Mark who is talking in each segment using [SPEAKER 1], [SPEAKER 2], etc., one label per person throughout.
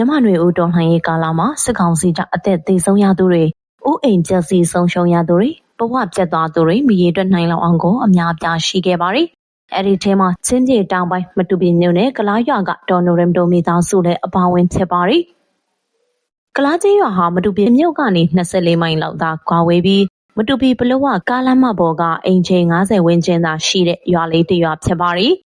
[SPEAKER 1] မြမနွေဦးတော်လှန်ရေးကာလမှာစစ်ကောင်စီကြောင့်အသက်သေဆုံးရသူတွေဥအိမ်ကျစီဆုံးရှုံးရသူတွေဘဝပြတ်သွားသူတွေမရေတွက်နိုင်လောက်အောင်ကိုအများအပြားရှိခဲ့ပါတယ်။အဲ့ဒီထဲမှာချင်းပြေတောင်ပိုင်းမတူပီမြို့နယ်ကလားရွာကဒေါ်နိုရမ်ဒိုမီသားစုလည်းအပါဝင်ဖြစ်ပါတယ်။ကလားကျေးရွာဟာမတူပီမြို့ကနေ24မိုင်လောက်သာကွာဝေးပြီးမတူပီပလောဝကားလမ်းမပေါ်ကအင်ချိန်90ဝန်းကျင်သာရှိတဲ့ရွာလေးတစ်ရွာဖြစ်ပါတယ်။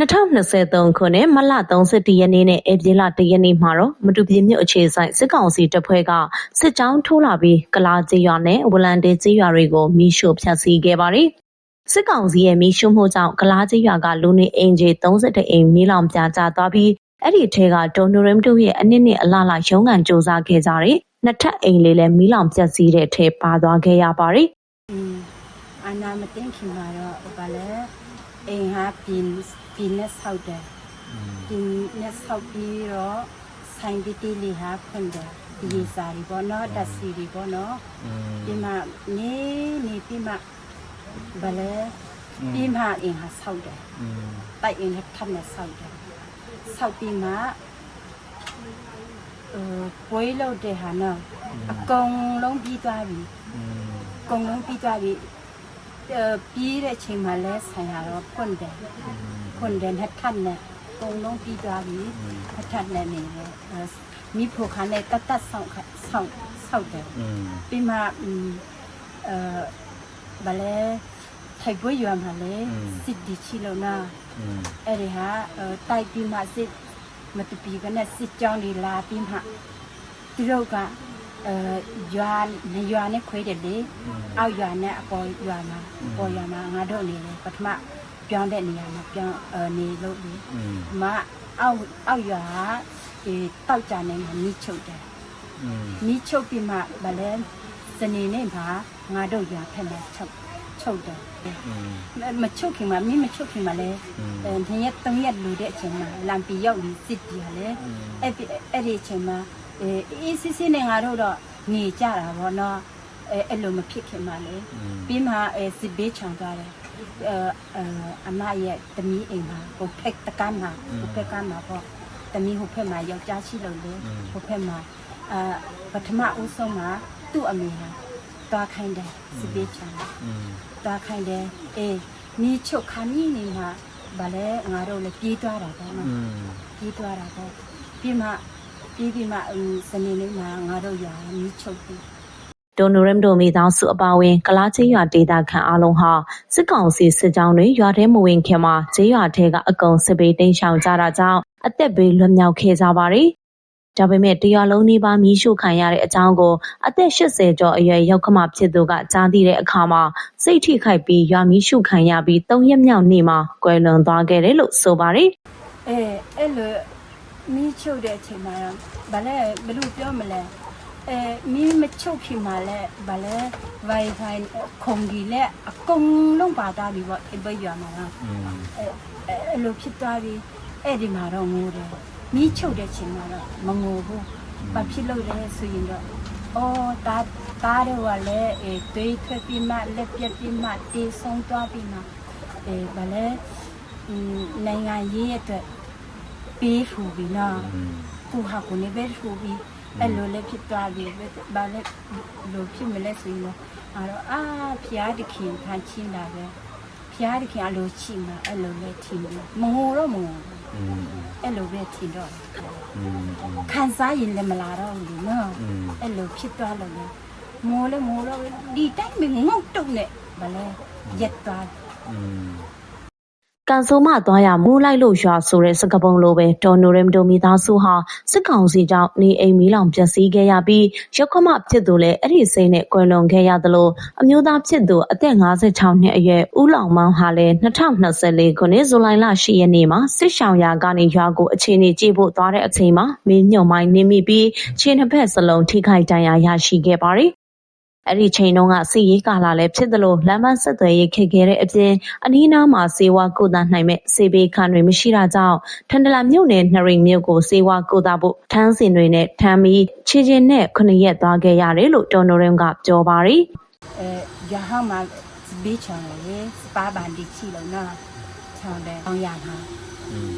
[SPEAKER 1] 2023ခုနှစ်မလ31ရက်နေ့နဲ့ဧပြီလ1ရက်နေ့မှာတော့မတူပီမြို့အခြေဆိုင်စစ်ကောင်စီတပ်ဖွဲ့ကစစ်ကြောင်းထိုးလာပြီးကလာကျေးရွာနဲ့ဝလန်တေကျေးရွာတွေကိုမိရှို့ဖျက်ဆီးခဲ့ပါတယ်။စစ်ကောင်စီရဲ့မိရှုမှုကြောင့်ကလားကျေးရွာကလူနေအိမ်ကြီး32အိမ်မီးလောင်ပြာကျသွားပြီးအဲ့ဒီထဲကဒေါ်နိုရမ်တို့ရဲ့အနည်းနဲ့အလားလားရုံးကန်စ조사ခဲ့ကြတဲ့နှစ်ထပ်အိမ်လေးလည်းမီးလောင်ပျက်စီးတဲ့ထဲပါသွားခဲ့ရပါတယ်
[SPEAKER 2] อืมအာနာမသိခင်မှာတော့ဗာလဲအိမ်ဟာပြင်း ဒီနဲ့ဆောက်တယ်ဒီနဲ့ဆောက်ပြီးတော့ဆိုင်တီတီလေးဟာဖွင့်တယ်ဒီရေစာတွေပေါ့နော်တက်စီတွေပေါ့နော်ဒီမှာနေနေပြီးမှဗလဲပြီးမှအင်ဟာဆောက်တယ်တိုက်အင်နဲ့ထပ်နဲ့ဆောက်တယ်ဆောက်ပြီးမှအဲပွေးလို့တဲ့ဟာနော်အကုန်လုံးပြီးသွားပြီအကုန်လုံးပြီးသွားပြီပြီးတဲ့အချိန်မှာလဲဆိုင်ရတော့ဖွင့်တယ် ဖွင့်တယ်နှစ်ထပ်နဲ့အကုန်လုံးပြီးသွားပြီနှစ်ထပ်နဲ့နေတယ်အဲမိဖို့ခါနဲ့တတ်တတ်ဆောင်ခဆောင်ဆောက်တယ်ပြီးမှอืมအဲဗလဲထိုက်ပွဲရွာမှာလဲစစ်ဒီချီလုံးနာအဲ့ဒီဟာအဲတိုက်ပြီးမှစစ်မတပီကနဲ့စစ်ကြောင်းတွေလာပြီးမှသူတို့ကအဲရွာနေရွာနဲ့ခွေးတယ်လေအောက်ရွာနဲ့အပေါ်ရွာမှာအပေါ်ရွာမှာငါတို့နေတယ်ပထမ ပြောင်းတဲ့နေရာမှာပြောင်းအဲနေလို့လေမအောက်အောက်ရွာကအဲတောက်ကြနေမှာမိချုပ်တယ်မိချုပ်ပြီးမှဗလဲစနေနေ့မှာငါတို့ရွာဖက်မှာချုပ်ချုပ်တယ်မချုပ်ခင်မှာမိမချုပ်ခင်မှာလဲအဲနှစ်ရက်သုံးရက်လူတဲ့အချိန်မှာလမ်ပီရောက်ပြီးစစ်တီကလည်းအဲ့ဒီအဲ့ဒီအချိန်မှာအေးအေးစစ်စစ်နဲ့ငါတို့တော့နေကြတာဗောနော်အဲအဲ့လိုမဖြစ်ခင်မှာလေပြီးမှအဲစစ်ဘေးချောင်သွားတယ် အဲအဲအမရဲ့တမီးအိမ်မှာဟိုဖက်တကမ်းမှာဟိုဖက်ကမ်းမှာပေါ့တမီးဟိုဖက်မှာယောက်ျားရှိလို့လေဟိုဖက်မှာအာပထမဦးဆုံးမှာသူ့အမေဟာတွားခိုင်းတယ်စစ်ဘေးချောင်တွားခိုင်းတယ်အေးနီးချုပ်ခါနီးနေမှာဗာလဲငါတို့လည်းပြေးသွားတာပေါ့နော်ပြေးသွားတာပေါ့ပြီးမှပြေးပြီးမှအင်းစနေနေ့မှာငါတို့ရာမီးချုပ်ပြီး
[SPEAKER 1] ဒိုနိုရမ်ဒိုမီသားစုအပါအဝင်ကလားကျေးရွာဒေသခံအလုံးဟာ စစ်ကောင်စီစစ်ကြောင်းတွေ ရွာထဲမဝင်ခင်မှာ ကျေးရွာထဲက အကုံစစ်ပေးတိမ်းရှောင်ကြတာကြောင့် အသက်ဘေးလွတ်မြောက်ခဲ့ကြပါတယ်။ဒါပေမဲ့တရွာလုံးနေပါမီးရှို့ခံရတဲ့အကြောင်းကို အသက်80ကျော်အရွယ်ရောက်ခမဖြစ်သူကကြားသိတဲ့အခါမှာစိတ်ထိခိုက်ပြီးရွာမီးရှို့ခံရပြီး၃ရက်မြောက်နေ့မှာကွယ်လွန်သွားခဲ့တယ်လို့ဆိုပါတယ်။
[SPEAKER 2] အဲအဲ့လိုမီးချုပ်တဲ့အချိန်မှာတော့ဗာလဲဘယ်လိုပြောမလဲ အဲမီးမချုပ်ခင်မှာလဲဗာလဲ wifi ခုံကြီးလဲအကုန်လုံးပါသွားပြီပေါ့အဘရွာမှာတော့အဲအဲအဲ့လိုဖြစ်သွားပြီအဲ့ဒီမှာတော့ငိုတယ်မီးချုပ်တဲ့ချိန်မှာတော့မငိုဘူးဘာဖြစ်လို့လဲဆိုရင်တော့အော်တာတားတော့ကလည်းအဲတွေးထွက်ပြီးမှလက်ပြက်ပြီးမှတေဆုံးသွားပြီးမှအဲဗာလဲอืมနိုင်ငံရေးအတွက်ပေးထူပြီးနော်ကိုဟာကိုနေပဲထူပြီး အဲ့လိုလည်းဖြစ်သွားပြီဘာလဲလိုဖြစ်မလဲဆိုရင်တော့အဲ့တော့အာဖျားတခင်ခံချင်းတာပဲဖျားတခင်အလိုချိမှာအဲ့လိုလည်းထင်တယ်မငိုတော့မငိုအဲ့လိုပဲထင်တော့ခံစားရင်လည်းမလာတော့ဘူးလေနော်အဲ့လိုဖြစ်သွားလို့လေငိုလည်းငိုတော့ဒီတိုင်းမငုတ်တုံနဲ့ဘာလဲရက်သွား
[SPEAKER 1] ကန်ဆိုးမသွားရမူးလိုက်လို့ရွာ ဆိုတဲ့ စကပုံလိုပဲ ဒေါ်နိုရမ်ဒိုမီသားစုဟာ စစ်ကောင်စီကြောင့် နေအိမ်မီးလောင်ပျက်စီးခဲ့ရပြီးရုပ်ခမဖြစ်သူလည်း အဲ့ဒီစိတ်နဲ့ ကွယ်လွန်ခဲ့ရသလို အမျိုးသားဖြစ်သူ အသက်56နှစ်အရွယ် ဦးလောင်မောင်ဟာလည်း2024ခုနှစ် ဇူလိုင်လ10ရက်နေ့မှာ စစ်ရှောင်ရာကနေ ရွာကို အခြေအနေကြည့်ဖို့ သွားတဲ့အချိန်မှာမင်းညုံမိုင်းနေမိပြီး ခြေနှစ်ဖက်စလုံး ထိခိုက်ဒဏ်ရာရရှိခဲ့ပါတယ် အဲ့ဒီချိန်တုန်းက စစ်ရေးကာလလည်းဖြစ်သလို လမ်းပန်းဆက်သွယ်ရေး ခက်ခဲတဲ့အပြင် အနီးအနားမှာ ဆေးဝါးကုသနိုင်မယ့် ဆေးပေးခန်းတွေ မရှိတာကြောင့် ထန်တလန်မြို့နယ် နရိန်မြို့ကို ဆေးဝါးကုသဖို့ ထန်းစင်တွေနဲ့ထမ်းပြီး ခြေကျင်နဲ့ ၇ ရက်သွားခဲ့ရတယ်လို့ ဒေါ်နိုရမ်က ပြောပါတယ်။"
[SPEAKER 2] ရဟမှာဘေးချောင်းလေစပါးပန်ဒီချီလုံးနော်ချောင်းတယ်တောင်ရမှာ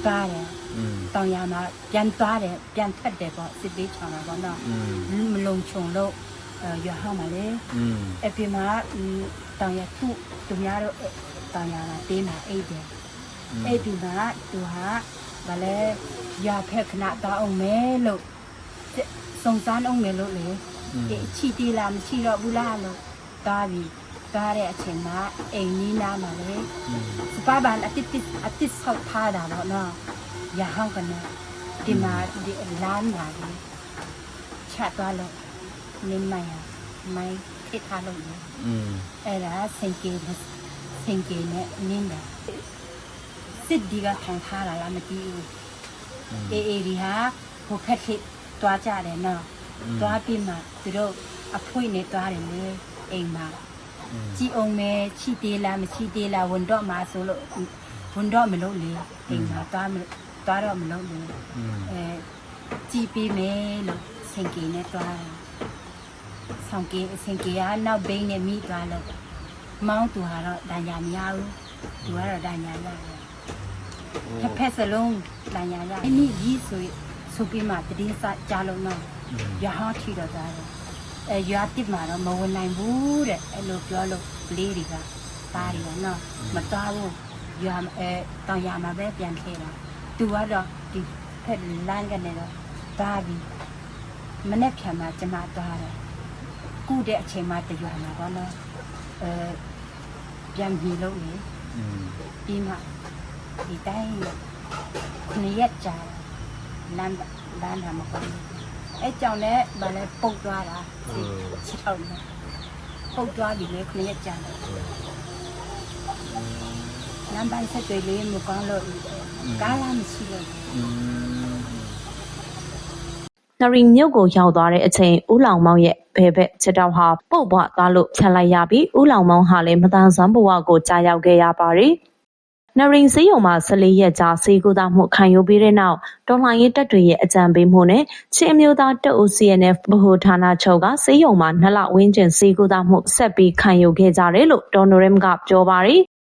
[SPEAKER 2] သွားတယ်တောင်ရမှာပြန်သွားတယ်ပြန်ထွက်တယ်ပေါ့စစ်ဘေးချောင်းတာပေါ့နော်မလုံခြုံလို့ ရဟောင်းပါလေ
[SPEAKER 3] อืม
[SPEAKER 2] အပြင်မှာတောင်ရသူ့သူများတော့တောင်ရတာတင်းတာအိတ်တယ်အဲ့ဒီမှာသူဟာဗလဲရဖက်ခဏတောင်းအောင်မယ်လို့စုံစမ်းအောင်မယ်လို့လေအချီတီလာမရှိတော့ဘူးလားလို့တားပြီးတားတဲ့အချိန်မှာအိမ်ကြီးနားမှာလေစပါဘန်အတစ်တစ်အတစ်ဆောက်ထားတာတော့နော်ရဟောင်းကနေဒီမှာဒီလမ်းမှာလေချသွားလို့ လင်းမိုင်ဟာမိုင်ထိထားလို့လေ
[SPEAKER 3] อืม
[SPEAKER 2] အဲ့ဒါစင်ကေစင်ကေနဲ့နင်းတယ်စစ်ဒီကထောင်ထားတာလားမသိဘူးအေးအေးဒီဟာဟိုခက်ထိတွားကြတယ်နော်တွားပြီးမှသူတို့အဖွင့်နဲ့တွားတယ်လေအိမ်မှာကြည်အောင်မဲချီသေးလားမချီသေးလားဝန်တော့မှာဆိုလို့ဝန်တော့မလို့လေအိမ်မှာတွားမလို့တွားတော့မလို့လေအဲကြည်ပြီးမယ်လို့စင်ကေနဲ့တွားတယ် ဆောင်ကေဆင်ကေကနောက်ဘိန်းနဲ့မိတွားလို့မောင်းသူဟာတော့ဒဏ်ရာမရဘူးသူကတော့ဒဏ်ရာရတယ်တစ်ဖက်စလုံးဒဏ်ရာရအမိကြီးဆိုဆိုပြီးမှတတိစကြားလုံးတော့ရဟန်းထီတော့သားတယ်အဲရွာတစ်မှာတော့မဝင်နိုင်ဘူးတဲ့အဲ့လိုပြောလို့ကလေးတွေကသားတွေကနော်မသားဘူးရွာအဲတောင်ရမှာပဲပြန်ခဲ့တာသူကတော့ဒီဖက်လမ်းကနေတော့သားပြီးမနေ့ဖြန်မှာကျမသားတယ် ကုတဲ့အချိန်မှတရွာမှာပေါ့နော်အဲပြန်ပြေလို့လေပြီးမှဒီတိုင်းခုနှစ်ရက်ကြာလမ်းလမ်းမှာမဟုတ်ဘူးအဲကြောင့်လည်းဗာလဲပုတ်သွားတာခြေထောက်နဲ့ပုတ်သွားပြီလေခုနှစ်ရက်ကြာတယ်လမ်းပိုင်းဆက်တွေလေးမကောင်းလို့ကားလမ်းမရှိလို့
[SPEAKER 1] နရီမြို့ကိုရောက်သွားတဲ့အချိန်ဦးလောင်မောင်ရဲ့ဘဲဘက်ချက်တော့ဟာပုတ်ပွားသွားလို့ဖြတ်လိုက်ရပြီးဦးလောင်မောင်ဟာလည်းမတန်ဆွမ်းဘဝကိုကြာရောက်ခဲ့ရပါတယ်။နရင်စေးရုံမှာ14ရက်ကြာစေကူတာမှုခံယူပြီးတဲ့နောက်တော်လှန်ရေးတပ်တွေရဲ့အကြံပေးမှုနဲ့ချင်းအမျိုးသားတပ်ဦး CNF ဗဟိုဌာနချုပ်ကစေးရုံမှာနှစ်လဝန်းကျင်စေကူတာမှုဆက်ပြီးခံယူခဲ့ကြတယ်လို့ဒေါ်နိုရမ်ကပြောပါတယ်။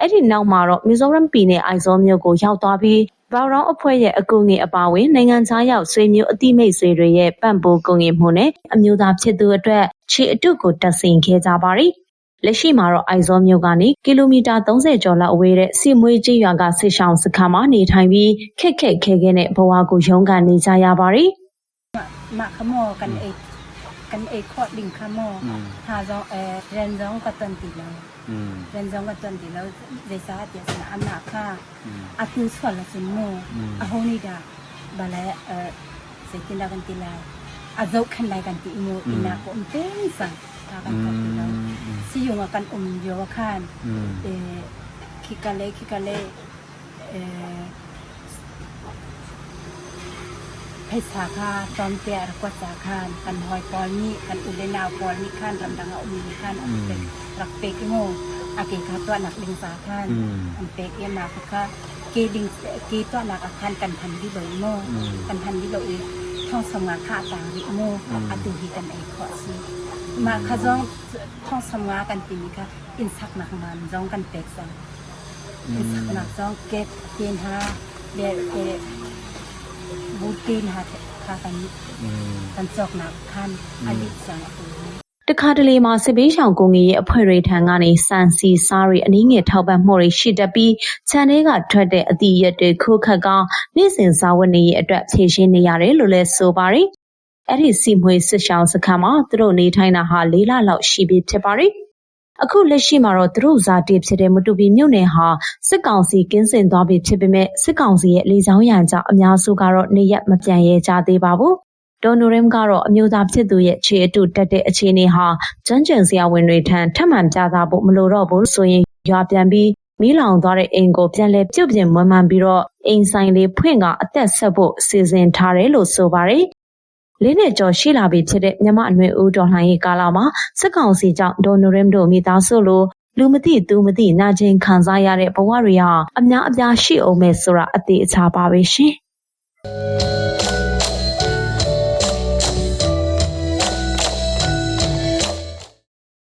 [SPEAKER 1] အဲ့ဒီနောက်မှာတော့မီဇိုရမ်ပြည်နယ်အိုင်ဇောမြို့ကိုရောက်သွားပြီးဘောင်ရောင်းအဖွဲ့ရဲ့အကူအငင်အပါအဝင်နိုင်ငံခြားရောက်ဆွေမျိုးအတိမိတ်ဆွေတွေရဲ့ပံ့ပိုးကူငင်မှုနဲ့အမျိုးသားဖြစ်သူအတွက်ခြေအတုကိုတက်ဆင်ခဲ့ကြပါသည်လက်ရှိမှာတော့အိုင်ဇောမြို့ကနေကီလိုမီတာ30ကျော်လောက်အဝေးတဲ့စီမွေးကြီးရွာကဆစ်ဆောင်စခန်းမှာနေထိုင်ပြီးခက်ခက်ခဲခဲနဲ့ဘဝကိုရုန်းကန်နေကြရပါတယ်။
[SPEAKER 2] မခမောကန်အေကန်အေခော့ဒင်ခမောဟာဇောအဲရ
[SPEAKER 3] န်ဇော
[SPEAKER 2] ကတန်တီလာ เป็นสองกันจนที่เราได้สาเจสนาอำนาจค่า
[SPEAKER 3] อา
[SPEAKER 2] คุส
[SPEAKER 3] อ
[SPEAKER 2] นละสมโอาโฮนี่ดาบาลเออเสกินดากันตีลาอาโจขันไดกัน
[SPEAKER 3] ตีมู
[SPEAKER 2] อินาก็มเต็นสังทากันกันตีเราสิยงกันอมเยาวคานเอคิกาเลคิกาเล
[SPEAKER 3] เอ
[SPEAKER 2] เพชรสาขาตอนเตียรกวดสาขานกันหอยป
[SPEAKER 3] อ
[SPEAKER 2] ลนี้กันอุเลนาวปอลนี้ข้านลำดังเอามีข้นอมเป็น ติมิคะอินสักหนักมันจองกันเปกสัง อินสักหนักจองเกตเตียนฮาเดเอบูตีนฮาคากัน
[SPEAKER 3] อืม
[SPEAKER 2] กันจอกหนักคันอลิสังอตุฮี ။
[SPEAKER 1] တခါတလေမှာစစ်ပေးဆောင်ကိုငယ်ရဲ့အဖွဲ့တွေထံကနေစံစီစားတွေအနည်းငယ်ထောက်ပံ့မှုတွေရှိတတ်ပြီးခြံထဲကထွက်တဲ့အသီးရက်တွေခိုးခတ်ကောင်းနေ့စဉ်စားဝတ်နေရဲ့အတွက်ဖြည့်ရှင်းနေရတယ်လို့လည်းဆိုပါတယ်။အဲ့ဒီစီမွေစစ်ဆောင်စခန်းမှာသူတို့နေထိုင်တာဟာ၄လလောက်ရှိပြီဖြစ်ပါတယ်။အခုလက်ရှိမှာတော့သူတို့ဇာတိဖြစ်တဲ့မတူပီမြို့နယ်ဟာစစ်ကောင်စီကင်းစင်သွားပြီဖြစ်ပေမဲ့စစ်ကောင်စီရဲ့လေကြောင်းရန်ကြောင့်အများစုကတော့နေရက်မပြန်ရဲကြသေးပါဘူး။ ဒေါ်နိုရမ်ကတော့အမျိုးသားဖြစ်သူရဲ့ခြေအတုတက်တဲ့အခြေအနေဟာကျန်းကျင်စရာဝင်တွေထံထပ်မံပြသဖို့မလိုတော့ဘူးဆိုရင်ရွာပြန်ပြီးမီးလောင်သွားတဲ့အိမ်ကိုပြန်လဲပြုတ်ပြင်မွမ်းမံပြီးတော့အိမ်ဆိုင်လေးဖွင့်ကအသက်ဆက်ဖို့စီစဉ်ထားတယ်လို့ဆိုပါတယ်။လေးနှစ်ကျော်ရှိလာပြီဖြစ်တဲ့မြမအနွေဦးတော်လှန်ရေးကာလမှာစစ်ကောင်စီကြောင့်ဒေါ်နိုရမ်တို့မိသားစုလိုလူမသိသူမသိနာကျင်ခံစားရတဲ့ဘဝတွေဟာအများအပြားရှိအောင်မဲ့ဆိုတာအသေးအချာပါပဲရှင်။